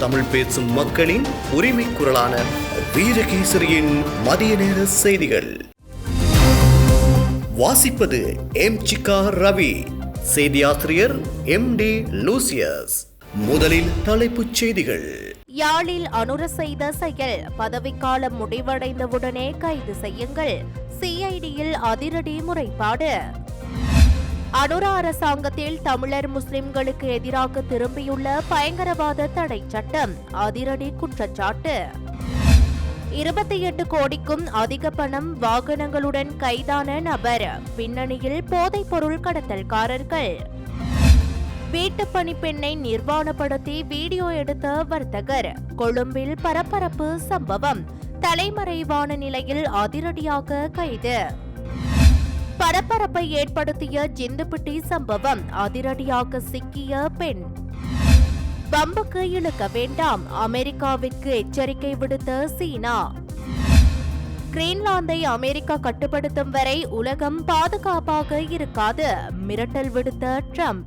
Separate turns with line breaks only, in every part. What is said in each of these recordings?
தமிழ் பேசும் மக்களின் உரிமை குரலான வீரகேசரியின் மதிய நேர செய்திகள். வாசிப்பது எம் சிக்கா ரவி. செய்தியாசிரியர் எம் டி லூசியஸ். முதலில் தலைப்புச் செய்திகள்.
யாழில் அனுர செய்த செயல் பதவிக்காலம் முடிவடைந்தவுடனே கைது செய்யுங்கள். சிஐடியில் அதிரடி முறைப்பாடு. அனுரா அரசாங்கத்தில் தமிழர் முஸ்லிம்களுக்கு எதிராக திரும்பியுள்ள பயங்கரவாத தடை சட்டம் அதிரடி குற்றச்சாட்டு. இருபத்தி எட்டு கோடிக்கும் அதிக பணம் வாகனங்களுடன் கைதான நபர் பின்னணியில் போதைப்பொருள் கடத்தல்காரர்கள். வீட்டுப்பணி பெண்ணை நிர்வாணப்படுத்தி வீடியோ எடுத்த வர்த்தகர் கொழும்பில் பரபரப்பு சம்பவம் தலைமறைவான நிலையில் அதிரடியாக கைது. பரபரப்பை ஏற்படுத்திய ஜிந்துப்பிட்டி சம்பவம் அதிரடியாக சிக்கிய பெண். பம்புக்கு இழுக்க வேண்டாம். அமெரிக்காவிற்கு எச்சரிக்கை விடுத்த சீனா. கிரீன்லாந்தை அமெரிக்கா கட்டுப்படுத்தும் வரை உலகம் பாதுகாப்பாக இருக்காது. மிரட்டல் விடுத்த ட்ரம்ப்.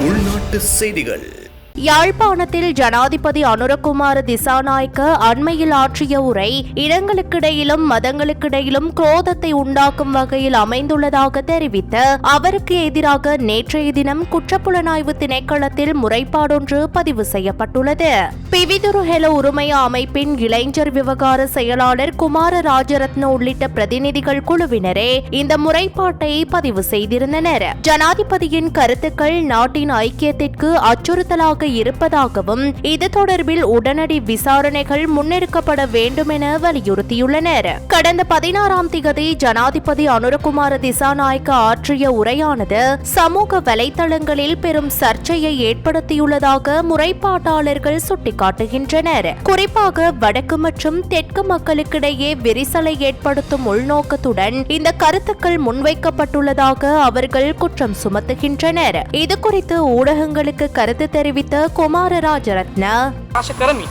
உள்நாட்டு செய்திகள்.
யாழ்ப்பாணத்தில் ஜனாதிபதி அனுரகுமார திசாநாயக்க அண்மையில் ஆற்றிய உரை இடங்களுக்கிடையிலும் மதங்களுக்கிடையிலும் குரோதத்தை உண்டாக்கும் வகையில் அமைந்துள்ளதாக தெரிவித்து அவருக்கு எதிராக நேற்றைய தினம் குற்றப்புலனாய்வு திணைக்களத்தில் முறைப்பாடொன்று பதிவு செய்யப்பட்டுள்ளது. பிவிதுரு ஹெல உரிமைய அமைப்பின் இளைஞர் விவகார செயலாளர் குமார ராஜரத்ன உள்ளிட்ட பிரதிநிதிகள் குழுவினரே இந்த முறைப்பாட்டை பதிவு செய்திருந்தனர். ஜனாதிபதியின் கருத்துக்கள் நாட்டின் ஐக்கியத்திற்கு அச்சுறுத்தலாக இருப்பதாகவும் இது தொடர்பில் உடனடி விசாரணைகள் முன்னெடுக்கப்பட வேண்டும் என வலியுறுத்தியுள்ளனர். கடந்த பதினாறாம் திகதி ஜனாதிபதி அனுரகுமார திசாநாயக்க ஆற்றிய உரையானது சமூக வலைதளங்களில் பெரும் சர்ச்சையை ஏற்படுத்தியுள்ளதாக முறைப்பாட்டாளர்கள் சுட்டிக்காட்டுகின்றனர். குறிப்பாக வடக்கு மற்றும் தெற்கு மக்களுக்கிடையே விரிசலை ஏற்படுத்தும் உள்நோக்கத்துடன் இந்த கருத்துக்கள் முன்வைக்கப்பட்டுள்ளதாக அவர்கள் குற்றம் சுமத்துகின்றனர். இதுகுறித்து ஊடகங்களுக்கு கருத்து தெரிவித்த කුමාර
රාජරත්න ආශ කරමි.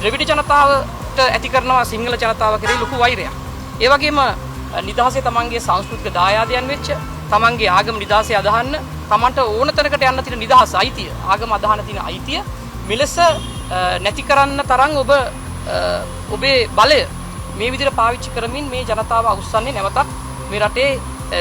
ද්‍රවිඩ ජනතාවට ඇති කරනවා සිංහල ජනතාව කෙරෙහි ලොකු වෛරයක්. ඒ වගේම නිදහසේ තමන්ගේ සංස්කෘතික දායාදයන් වෙච්ච තමන්ගේ ආගම නිදහසේ අදහන්න තමන්ට ඕන තැනකට යන්න තියෙන නිදහස අයිතිය ආගම අදහන තියෙන අයිතිය මෙලෙස නැති කරන්න තරම් ඔබ ඔබේ බලය මේ විදිහට පාවිච්චි කරමින් මේ ජනතාව අවුස්සන්නේ නැවතත් මේ රටේ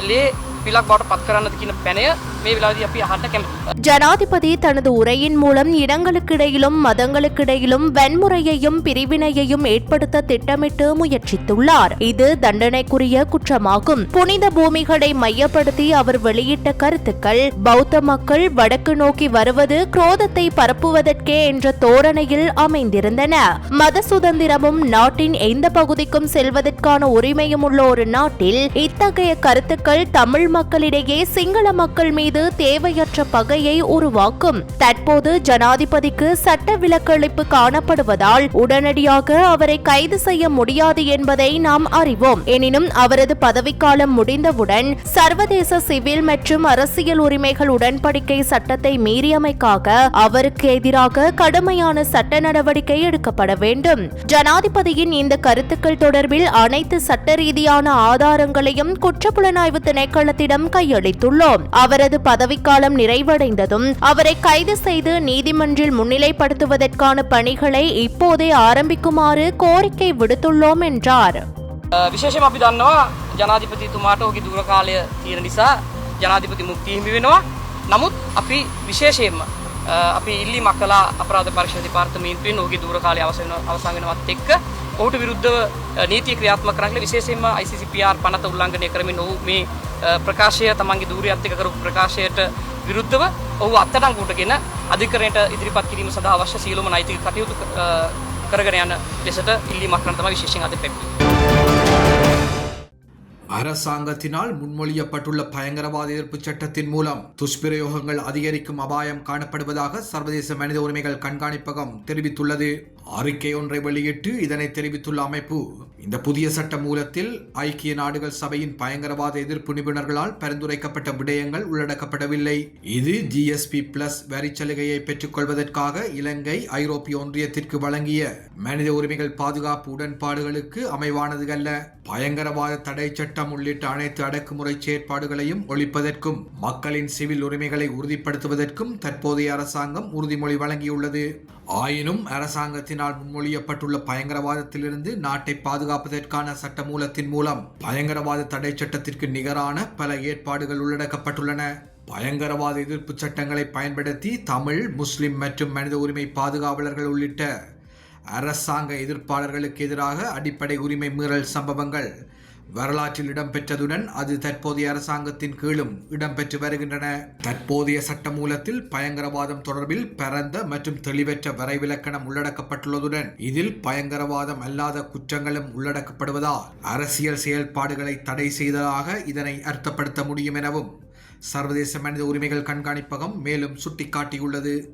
ලේ පිලක් බවට පත් කරන්නද කියන පැනය මේ වෙලාදී අපි අහන්න කැමති.
ஜனாதிபதி தனது உரையின் மூலம் இடங்களுக்கிடையிலும் மதங்களுக்கிடையிலும் வன்முறையையும் பிரிவினையையும் ஏற்படுத்த திட்டமிட்டு முயற்சித்துள்ளார் இது தண்டனைக்குரிய குற்றமாகும் புனித பூமிகளை மையப்படுத்தி அவர் வெளியிட்ட கருத்துக்கள் பௌத்த மக்கள் வடக்கு நோக்கி வருவது குரோதத்தை பரப்புவதற்கே என்ற தோரணையில் அமைந்திருந்தன மத சுதந்திரமும் நாட்டின் எந்த பகுதிக்கும் செல்வதற்கான உரிமையும் உள்ள ஒரு நாட்டில் இத்தகைய கருத்துக்கள் தமிழ் மக்களிடையே சிங்கள மக்கள் மீது தேவையற்ற பகையை உருவாக்கும். தற்போது ஜனாதிபதிக்கு சட்ட விலக்களிப்பு காணப்படுவதால் உடனடியாக அவரை கைது செய்ய முடியாது என்பதை நாம் அறிவோம். எனினும் அவரது பதவிக்காலம் முடிந்தவுடன் சர்வதேச சிவில் மற்றும் அரசியல் உரிமைகள் உடன்படிக்கை சட்டத்தை மீறியமைக்காக அவருக்கு எதிராக கடுமையான சட்ட நடவடிக்கை எடுக்கப்பட வேண்டும். ஜனாதிபதியின் இந்த கருத்துக்கள் தொடர்பில் அனைத்து சட்ட ரீதியான ஆதாரங்களையும் குற்றப்புலனாய்வு திணைக்களத்திடம் கையளித்துள்ளோம். அவரது பதவிக்காலம் நிறைவடைந்ததும் அவரை கைது செய்து நீதிமன்றில் முன்னிலைப்படுத்துவதற்கான பணிகளை இப்போதே ஆரம்பிக்குமாறு கோரிக்கை விடுத்துள்ளோம் என்றார்
විශේෂම අපි දන්නවා ජනාධිපතිතුමාට ඔහුගේ දුර කාලය තියෙන නිසා ජනාධිපති මුක්ති හිමි වෙනවා. නමුත් අපි විශේෂයෙන්ම අ, Eh, අපි ඉල්ලි මක්කලා අපරාධ පරීක්ෂණ දෙපාර්තමේන්තුවෙන් ඔහුගේ දුර කාලය අවසන් වෙන- අවසන් වෙනවත් එක්ක ඔහුට විරුද්ධව අ, නීතිය ක්‍රියාත්මක කරන්න කියලා විශේෂයෙන්ම ICCPR පනත උල්ලංඝනය කරමින් ඔහු මේ අ, ප්‍රකාශය තමන්ගේ දූරියත් එක්ක කරපු ප්‍රකාශයට විරුද්ධව ඔහු අත්අඩංගුවටගෙන අධිකරණයට ඉදිරිපත් කිරීම සඳහා අවශ්‍ය සියලුම නෛතික කටයුතු අ, කරගෙන යන ලෙසට ඉල්ලීමක් කරන තමයි විශේෂයෙන් අද පැමිණෙන්නේ.
அரசாங்கத்தினால் முன்மொழியப்பட்டுள்ள பயங்கரவாத எதிர்ப்பு சட்டத்தின் மூலம் துஷ்பிரயோகங்கள் அதிகரிக்கும் அபாயம் காணப்படுவதாக சர்வதேச மனித உரிமைகள் கண்காணிப்பகம் தெரிவித்துள்ளது. அறிக்கை ஒன்றை வெளியிட்டு இதனை தெரிவித்துள்ள அமைப்பு இந்த புதிய சட்ட மூலத்தில் ஐக்கிய நாடுகள் சபையின் பயங்கரவாத எதிர்ப்பு நிபுணர்களால் பரிந்துரைக்கப்பட்ட விடயங்கள் உள்ளடக்கப்படவில்லை. இது ஜிஎஸ்பி பிளஸ் வரி சலுகையை பெற்றுக்கொள்வதற்காக இலங்கை ஐரோப்பிய ஒன்றியத்திற்கு வழங்கிய மனித உரிமைகள் பாதுகாப்பு உடன்பாடுகளுக்கு அமைவானது அல்ல பயங்கரவாத தடை சட்டம் உள்ளிட்ட அனைத்து அடக்குமுறை செயற்பாடுகளையும் ஒழிப்பதற்கும் மக்களின் சிவில் உரிமைகளை உறுதிப்படுத்துவதற்கும் தற்போதைய அரசாங்கம் உறுதிமொழி வழங்கியுள்ளது. ஆயினும் அரசாங்கத்தினால் முன்மொழியப்பட்டுள்ள பயங்கரவாதத்திலிருந்து நாட்டை பாதுகாப்பதற்கான சட்டமூலத்தின் மூலம் பயங்கரவாத தடை சட்டத்திற்கு நிகரான பல ஏற்பாடுகள் உள்ளடக்கப்பட்டுள்ளன. பயங்கரவாத எதிர்ப்பு சட்டங்களை பயன்படுத்தி தமிழ் முஸ்லிம் மற்றும் மனித உரிமை பாதுகாவலர்கள் உள்ளிட்ட அரசாங்க எதிர்ப்பாளர்களுக்கு எதிராக அடிப்படை உரிமை மீறல் சம்பவங்கள் வரலாற்றில் இடம்பெற்றதுடன் அது தற்போதைய அரசாங்கத்தின் கீழும் இடம்பெற்று வருகின்றன. தற்போதைய சட்டமூலத்தில் பயங்கரவாதம் தொடர்பில் பரந்த மற்றும் தெளிவற்ற வரைவிலக்கணம் உள்ளடக்கப்பட்டுள்ளதுடன் இதில் பயங்கரவாதம் அல்லாத குற்றங்களும் உள்ளடக்கப்படுவதால் அரசியல் செயல்பாடுகளை தடை செய்ததாக இதனை அர்த்தப்படுத்த முடியும் எனவும் சர்வதேச மனித உரிமைகள் கண்காணிப்பகம் மேலும் சுட்டிக்காட்டியுள்ளது.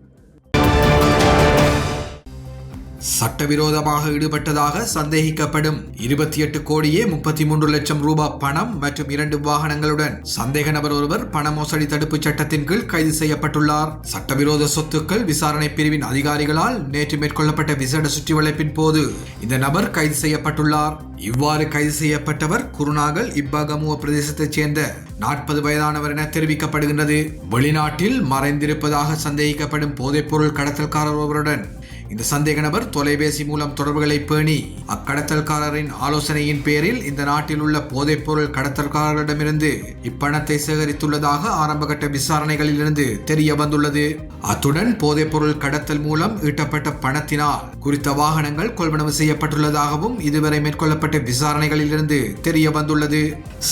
சட்டவிரோதமாக ஈடுபட்டதாக சந்தேகிக்கப்படும் இருபத்தி எட்டு கோடியே முப்பத்தி மூன்று லட்சம் ரூபாய் பணம் மற்றும் இரண்டு வாகனங்களுடன் சந்தேக நபர் ஒருவர் பண மோசடி தடுப்பு சட்டத்தின் கீழ் கைது செய்யப்பட்டுள்ளார். சட்டவிரோத சொத்துக்கள் விசாரணை பிரிவின் அதிகாரிகளால் நேற்று மேற்கொள்ளப்பட்ட விசேட சுற்றி வளைப்பின் போது இந்த நபர் கைது செய்யப்பட்டுள்ளார். இவ்வாறு கைது செய்யப்பட்டவர் குருநாகல் இப்பாகமுவ பிரதேசத்தைச் சேர்ந்த நாற்பது வயதானவர் என தெரிவிக்கப்படுகின்றது. வெளிநாட்டில் மறைந்திருப்பதாக சந்தேகிக்கப்படும் போதைப்பொருள் கடத்தல்காரர் ஒருவருடன் இந்த சந்தேக நபர் தொலைபேசி மூலம் தொடர்புகளை பேணி அக்கடத்தல்காரரின் ஆலோசனையின் பேரில் இந்த நாட்டில் உள்ள போதைப்பொருள் கடத்தல்காரர்களிடமிருந்து இப்பணத்தை சேகரித்துள்ளதாக ஆரம்பகட்ட விசாரணைகளிலிருந்து தெரிய வந்துள்ளது. அத்துடன் போதைப்பொருள் கடத்தல் மூலம் ஈட்டப்பட்ட பணத்தினால் குறித்த வாகனங்கள் கொள்வனவு செய்யப்பட்டுள்ளதாகவும் இதுவரை மேற்கொள்ளப்பட்ட விசாரணைகளிலிருந்து தெரிய வந்துள்ளது.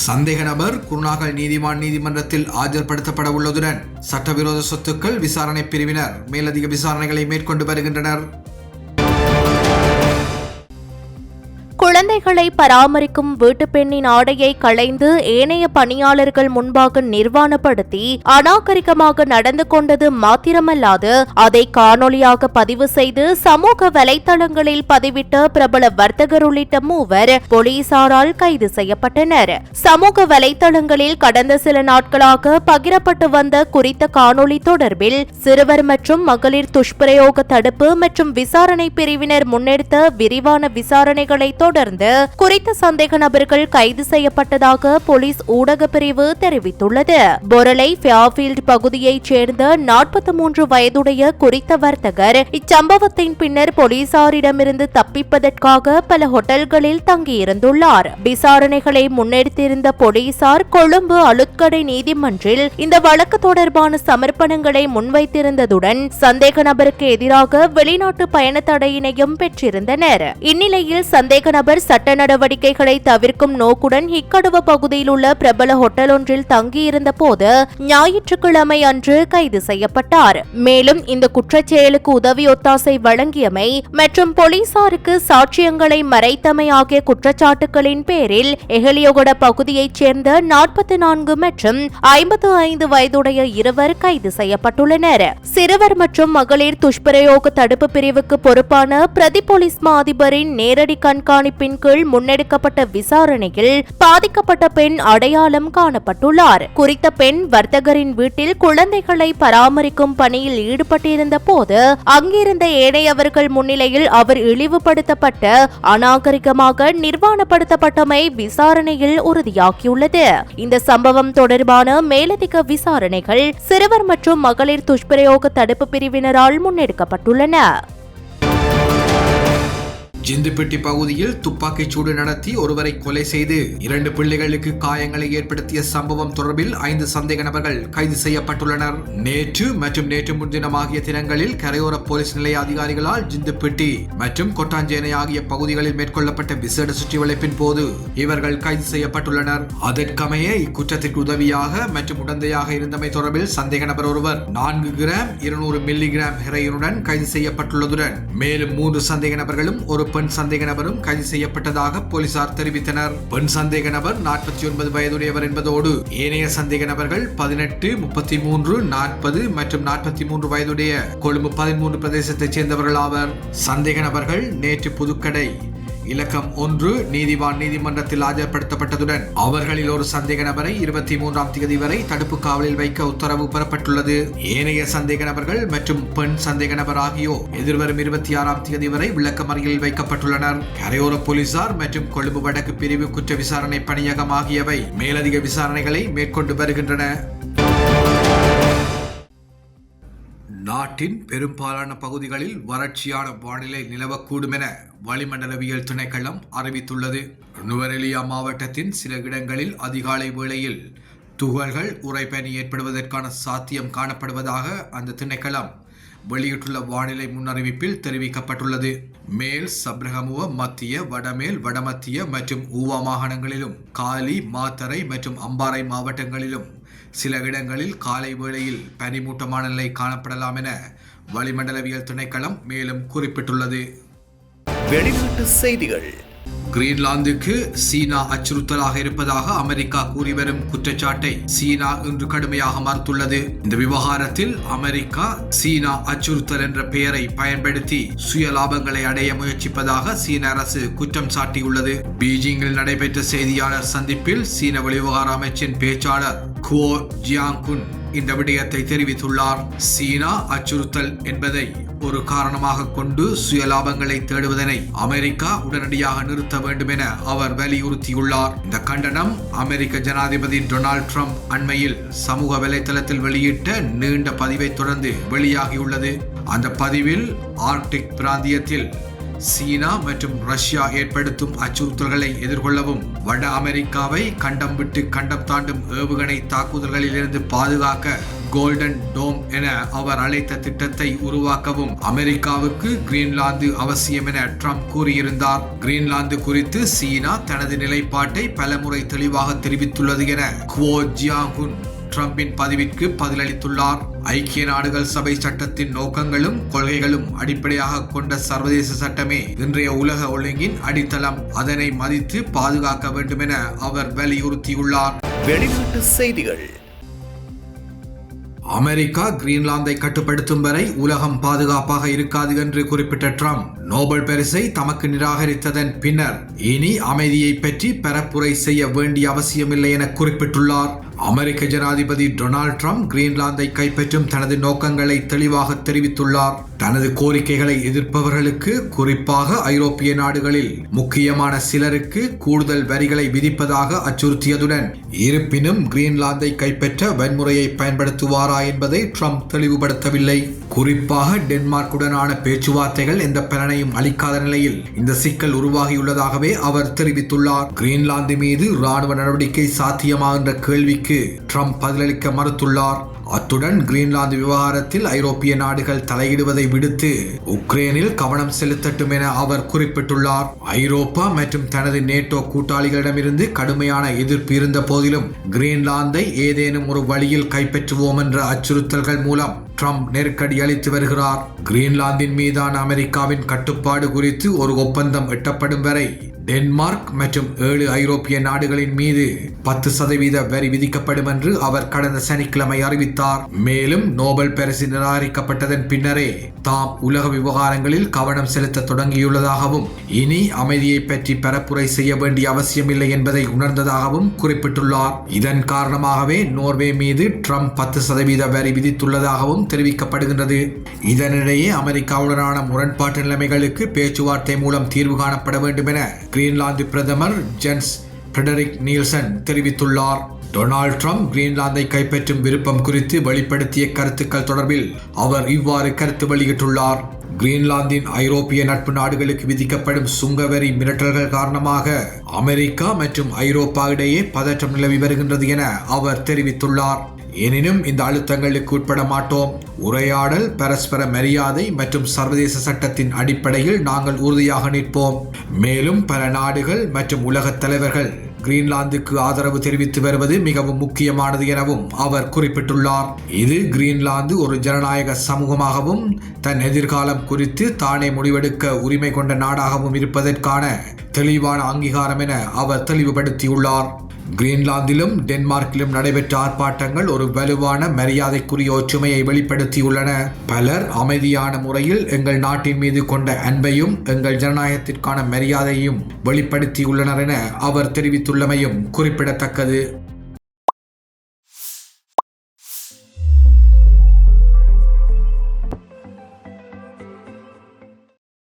சந்தேக நபர் குருநாகல் நீதிவான் நீதிமன்றத்தில் ஆஜர்படுத்தப்பட உள்ளதுடன் சட்டவிரோத சொத்துக்கள் விசாரணை பிரிவினர் மேலதிக விசாரணைகளை மேற்கொண்டு வருகின்றனர்.
குழந்தைகளை பராமரிக்கும் வீட்டு பெண்ணின் ஆடையை களைந்து ஏனைய பணியாளர்கள் முன்பாக நிர்வாணப்படுத்தி அநாகரிகமாக நடந்து கொண்டது மாத்திரமல்லாது அதை காணொலியாக பதிவு செய்து சமூக வலைதளங்களில் பதிவிட்ட பிரபல வர்த்தகர் உள்ளிட்ட மூவர் போலீசாரால் கைது செய்யப்பட்டனர். சமூக வலைதளங்களில் கடந்த சில நாட்களாக பகிரப்பட்டு வந்த குறித்த காணொளி தொடர்பில் சிறுவர் மற்றும் மகளிர் துஷ்பிரயோக தடுப்பு மற்றும் விசாரணை பிரிவினர் முன்னெடுத்த விரிவான விசாரணைகளை தொடர்ந்து குறித்த சந்தேக நபர்கள் கைது செய்யப்பட்டதாக போலீஸ் ஊடக பிரிவு தெரிவித்துள்ளது. பொரலை ஃபியாபீல்ட் பகுதியைச் சேர்ந்த நாற்பத்தி மூன்று வயதுடைய குறித்த வர்த்தகர் இச்சம்பவத்தின் பின்னர் போலீசாரிடமிருந்து தப்பிப்பதற்காக பல ஹோட்டல்களில் தங்கியிருந்துள்ளார். விசாரணைகளை முன்னெடுத்திருந்த போலீசார் கொழும்பு அலுத்கடை நீதிமன்றில் இந்த வழக்கு தொடர்பான சமர்ப்பணங்களை முன்வைத்திருந்ததுடன் சந்தேக நபருக்கு எதிராக வெளிநாட்டு பயண தடையினையும் பெற்றிருந்தனர். இந்நிலையில் சந்தேக நபர் சட்ட நடவடிக்கைகளை தவிர்க்கும் நோக்குடன் இக்கடவு பகுதியில் உள்ள பிரபல ஹோட்டல் ஒன்றில் தங்கியிருந்த போது ஞாயிற்றுக்கிழமை அன்று கைது செய்யப்பட்டார். மேலும் இந்த குற்றச்செயலுக்கு உதவி ஒத்தாசை வழங்கியமை மற்றும் போலீசாருக்கு சாட்சியங்களை மறைத்தமை ஆகிய குற்றச்சாட்டுகளின் பேரில் எஹலியோகட பகுதியைச் சேர்ந்த நாற்பத்தி நான்கு மற்றும் ஐம்பத்து ஐந்து வயதுடைய இருவர் கைது செய்யப்பட்டுள்ளனர். சிறுவர் மற்றும் மகளிர் துஷ்பிரயோக தடுப்பு பிரிவுக்கு பொறுப்பான பிரதி போலீஸ் மா அதிபரின் நேரடி கண்காணி கண்காணிப்பின் கீழ் முன்னெடுக்கப்பட்ட விசாரணையில் பாதிக்கப்பட்ட பெண் அடையாளம் காணப்பட்டுள்ளார். குறித்த பெண் வர்த்தகரின் வீட்டில் குழந்தைகளை பராமரிக்கும் பணியில் ஈடுபட்டிருந்த போது அங்கிருந்த ஏனையவர்கள் முன்னிலையில் அவர் இழிவுபடுத்தப்பட்ட அநாகரிகமாக நிர்வாணப்படுத்தப்பட்டமை விசாரணையில் உறுதியாகியுள்ளது. இந்த சம்பவம் தொடர்பான மேலதிக விசாரணைகள் சிறுவர் மற்றும் மகளிர் துஷ்பிரயோக தடுப்பு பிரிவினரால் முன்னெடுக்கப்பட்டுள்ளன.
ஜிந்துப்பட்டி பகுதியில் துப்பாக்கிச் சூடு நடத்தி ஒருவரை கொலை செய்து இரண்டு பிள்ளைகளுக்கு காயங்களை ஏற்படுத்திய சம்பவம் தொடர்பில் ஐந்து சந்தேக நபர்கள் கைது செய்யப்பட்டுள்ளனர். நேற்று மற்றும் நேற்று முன்தினம் ஆகிய தினங்களில் கரையோர போலீஸ் நிலைய அதிகாரிகளால் ஜிந்துப்பட்டி மற்றும் கொட்டாஞ்சேனை ஆகிய பகுதிகளில் மேற்கொள்ளப்பட்ட விசேட சுற்றி வளைப்பின் போது இவர்கள் கைது செய்யப்பட்டுள்ளனர். அதற்கமைய இக்குற்றத்திற்கு உதவியாக மற்றும் உடந்தையாக இருந்தமை தொடர்பில் சந்தேக நபர் ஒருவர் நான்கு கிராம் இருநூறு மில்லி கிராம் ஹெரோயினுடன் கைது செய்யப்பட்டுள்ளதுடன் மேலும் மூன்று சந்தேக நபர்களும் ஒரு பெண் சந்தேக நபரும் கைது செய்யப்பட்டதாக போலீசார் தெரிவித்தனர். பெண் சந்தேக நபர் நாற்பத்தி ஒன்பது வயதுடையவர் என்பதோடு ஏனைய சந்தேக நபர்கள் பதினெட்டு முப்பத்தி மூன்று நாற்பது மற்றும் நாற்பத்தி மூன்று வயதுடைய கொழும்பு பதிமூன்று பிரதேசத்தைச் சேர்ந்தவர்கள் ஆவர். சந்தேக நபர்கள் நேற்று புதுக்கடை இலக்கம் ஒன்று நீதிவான் நீதிமன்றத்தில் ஆஜர்படுத்தப்பட்டதுடன் அவர்களில் ஒரு சந்தேக நபரை இருபத்தி மூன்றாம் தேதி வரை தடுப்பு காவலில் வைக்க உத்தரவு பெறப்பட்டுள்ளது. ஏனைய சந்தேக நபர்கள் மற்றும் பெண் சந்தேக நபர் ஆகியோர் எதிர்வரும் இருபத்தி ஆறாம் தேதி வரை விளக்கமறியலில் வைக்கப்பட்டுள்ளனர். கரையோர போலீசார் மற்றும் கொழும்பு வடக்கு பிரிவு குற்ற விசாரணை பணியகம் ஆகியவை மேலதிக விசாரணைகளை மேற்கொண்டு வருகின்றன. நாட்டின் பெரும்பாலான பகுதிகளில் வறட்சியான வானிலை நிலவக்கூடும் என வளிமண்டலவியல் திணைக்களம் அறிவித்துள்ளது. நுவரெலியா மாவட்டத்தின் சில இடங்களில் அதிகாலை வேளையில் துகள்கள் உறைபனி ஏற்படுவதற்கான சாத்தியம் காணப்படுவதாக அந்த திணைக்களம் வெளியிட்டுள்ள வானிலை முன்னறிவிப்பில் தெரிவிக்கப்பட்டுள்ளது. மேல் சப்ரகமுவ மத்திய வடமேல் வடமத்திய மற்றும் ஊவா மாகாணங்களிலும் காலி மாத்தறை மற்றும் அம்பாறை மாவட்டங்களிலும் சில இடங்களில் காலை வேளையில் பனிமூட்டமான நிலை காணப்படலாம் என வளிமண்டலவியல் திணைக்களம் மேலும் குறிப்பிட்டுள்ளது.
வெளிநாட்டு செய்திகள்.
கிரீன்லாந்துக்கு சீனா அச்சுறுத்தலாக இருப்பதாக அமெரிக்கா கூறி வரும் குற்றச்சாட்டை சீனா இன்று கடுமையாக மறுத்துள்ளது. இந்த விவகாரத்தில் அமெரிக்கா சீனா அச்சுறுத்தல் என்ற பெயரை பயன்படுத்தி சுய லாபங்களை அடைய முயற்சிப்பதாக சீன அரசு குற்றம் சாட்டியுள்ளது. பீஜிங்கில் நடைபெற்ற செய்தியாளர் சந்திப்பில் சீன வெளிவிவகார அமைச்சின் பேச்சாளர் குவோ ஜியாங்குன் இந்த விடயத்தை தெரிவித்துள்ளார். சீனா அச்சுறுத்தல் என்பதை ஒரு காரணமாக கொண்டு சுயலாபங்களை தேடுவதனை அமெரிக்கா உடனடியாக நிறுத்த வேண்டும் என அவர் வலியுறுத்தியுள்ளார். இந்த கண்டனம் அமெரிக்க ஜனாதிபதி டொனால்ட் ட்ரம்ப் அண்மையில் சமூக வலைதளத்தில் வெளியிட்ட நீண்ட பதிவை தொடர்ந்து வெளியாகியுள்ளது. அந்த பதிவில் ஆர்க்டிக் பிராந்தியத்தில் சீனா மற்றும் ரஷ்யா ஏற்படுத்தும் அச்சுறுத்தல்களை எதிர்கொள்ளவும் வட அமெரிக்காவை கண்டம் விட்டு கண்டம் தாண்டும் ஏவுகணை தாக்குதல்களிலிருந்து பாதுகாக்க கோல்டன் டோம் என அவர் அழைத்த திட்டத்தை உருவாக்கவும் அமெரிக்காவுக்கு கிரீன்லாந்து அவசியம் என ட்ரம்ப் கூறியிருந்தார். கிரீன்லாந்து குறித்து சீனா தனது நிலைப்பாட்டை பலமுறை தெளிவாக தெரிவித்துள்ளது என குவோ ஜியாங்குன் ட்ரம்பின் பதிவிற்கு பதிலளித்துள்ளார். ஐக்கிய நாடுகள் சபை சட்டத்தின் நோக்கங்களும் கொள்கைகளும் அடிப்படையாக கொண்ட சர்வதேச சட்டமே இன்றைய உலக ஒழுங்கின் அடித்தளம். அதனை மதித்து பாதுகாக்க வேண்டும் என அவர் வலியுறுத்தியுள்ளார்.
வெளிநாட்டு செய்திகள்.
அமெரிக்கா கிரீன்லாந்தை கட்டுப்படுத்தும் வரை உலகம் பாதுகாப்பாக இருக்காது என்று குறிப்பிட்ட ட்ரம்ப் நோபல் பரிசை தமக்கு நிராகரித்ததன் பின்னர் இனி அமைதியை பற்றி பரப்புரை செய்ய வேண்டிய அவசியமில்லை என குறிப்பிட்டுள்ளார். அமெரிக்க ஜனாதிபதி டொனால்ட் ட்ரம்ப் கிரீன்லாந்தை கைப்பற்றும் தனது நோக்கங்களை தெளிவாக தெரிவித்துள்ளார். தனது கோரிக்கைகளை எதிர்ப்பவர்களுக்கு குறிப்பாக ஐரோப்பிய நாடுகளில் முக்கியமான சிலருக்கு கூடுதல் வரிகளை விதிப்பதாக அச்சுறுத்தியதுடன் இருப்பினும் கிரீன்லாந்தை கைப்பற்ற வன்முறையை பயன்படுத்துவாரா என்பதை ட்ரம்ப் தெளிவுபடுத்தவில்லை. குறிப்பாக டென்மார்க்குடனான பேச்சுவார்த்தைகள் எந்த பலனையும் அளிக்காத நிலையில் இந்த சிக்கல் உருவாகியுள்ளதாகவே அவர் தெரிவித்துள்ளார். கிரீன்லாந்து மீது ராணுவ நடவடிக்கை சாத்தியமா என்ற கேள்விக்கு ட்ரம்ப் பதிலளிக்க மறுத்துள்ளார். அத்துடன் கிரீன்லாந்து விவகாரத்தில் ஐரோப்பிய நாடுகள் தலையிடுவதை விடுத்து உக்ரைனில் கவனம் செலுத்தட்டும் என அவர் குறிப்பிட்டுள்ளார். ஐரோப்பா மற்றும் தனது நேட்டோ கூட்டாளிகளிடமிருந்து கடுமையான எதிர்ப்பு இருந்த போதிலும் கிரீன்லாந்தை ஏதேனும் ஒரு வழியில் கைப்பற்றுவோம் என்ற அச்சுறுத்தல்கள் மூலம் ட்ரம்ப் நெருக்கடி அளித்து வருகிறார். கிரீன்லாந்தின் மீதான அமெரிக்காவின் கட்டுப்பாடு குறித்து ஒரு ஒப்பந்தம் எட்டப்படும் வரை டென்மார்க் மற்றும் ஏழு ஐரோப்பிய நாடுகளின் மீது பத்து சதவீத வரி விதிக்கப்படும் என்று அவர் கடந்த சனிக்கிழமை அறிவித்தார். மேலும் நோபல் பரிசு நிராகரிக்கப்பட்டதன் பின்னரே தாம் உலக விவகாரங்களில் கவனம் செலுத்த தொடங்கியுள்ளதாகவும் இனி அமைதியை பற்றி பரப்புரை செய்ய வேண்டிய அவசியமில்லை என்பதை உணர்ந்ததாகவும் குறிப்பிட்டுள்ளார். இதன் காரணமாகவே நோர்வே மீது ட்ரம்ப் பத்து சதவீத வரி விதித்துள்ளதாகவும் தெரிவிக்கப்படுகின்றது. இதனிடையே அமெரிக்காவுடனான முரண்பாட்டு நிலைமைகளுக்கு பேச்சுவார்த்தை மூலம் தீர்வு காணப்பட வேண்டும் என கிரீன்லாந்து பிரதமர் ஜென்ஸ் ஃபெடரிக் நீல்சன் தெரிவித்துள்ளார். டொனால்ட் ட்ரம்ப் கிரீன்லாந்தை கைப்பற்றும் விருப்பம் குறித்து வெளிப்படுத்திய கருத்துக்கள் தொடர்பில் அவர் இவ்வாறு கருத்து வெளியிட்டுள்ளார். கிரீன்லாந்தின் ஐரோப்பிய நட்பு நாடுகளுக்கு விதிக்கப்படும் சுங்கவரி மிரட்டல்கள் காரணமாக அமெரிக்கா மற்றும் ஐரோப்பா இடையே பதற்றம் நிலவி வருகின்றது என அவர் தெரிவித்துள்ளார். எனினும் இந்த அழுத்தங்களுக்கு உட்பட மாட்டோம். உரையாடல் பரஸ்பர மரியாதை மற்றும் சர்வதேச சட்டத்தின் அடிப்படையில் நாங்கள் உறுதியாக நிற்போம். மேலும் பல நாடுகள் மற்றும் உலகத் தலைவர்கள் கிரீன்லாந்துக்கு ஆதரவு தெரிவித்து வருவது மிகவும் முக்கியமானது எனவும் அவர் குறிப்பிட்டுள்ளார். இது கிரீன்லாந்து ஒரு ஜனநாயக சமூகமாகவும் தன் எதிர்காலம் குறித்து தானே முடிவெடுக்க உரிமை கொண்ட நாடாகவும் இருப்பதற்கான தெளிவான அங்கீகாரம் என அவர் தெளிவுபடுத்தியுள்ளார். கிரீன்லாந்திலும் டென்மார்க்கிலும் நடைபெற்ற ஆர்ப்பாட்டங்கள் ஒரு வலுவான மரியாதைக்குரிய ஒற்றுமையை வெளிப்படுத்தியுள்ளன. பலர் அமைதியான முறையில் எங்கள் நாட்டின் மீது கொண்ட அன்பையும் எங்கள் ஜனநாயகத்திற்கான மரியாதையும் வெளிப்படுத்தியுள்ளனர் என அவர் தெரிவித்துள்ளமையும் குறிப்பிடத்தக்கது.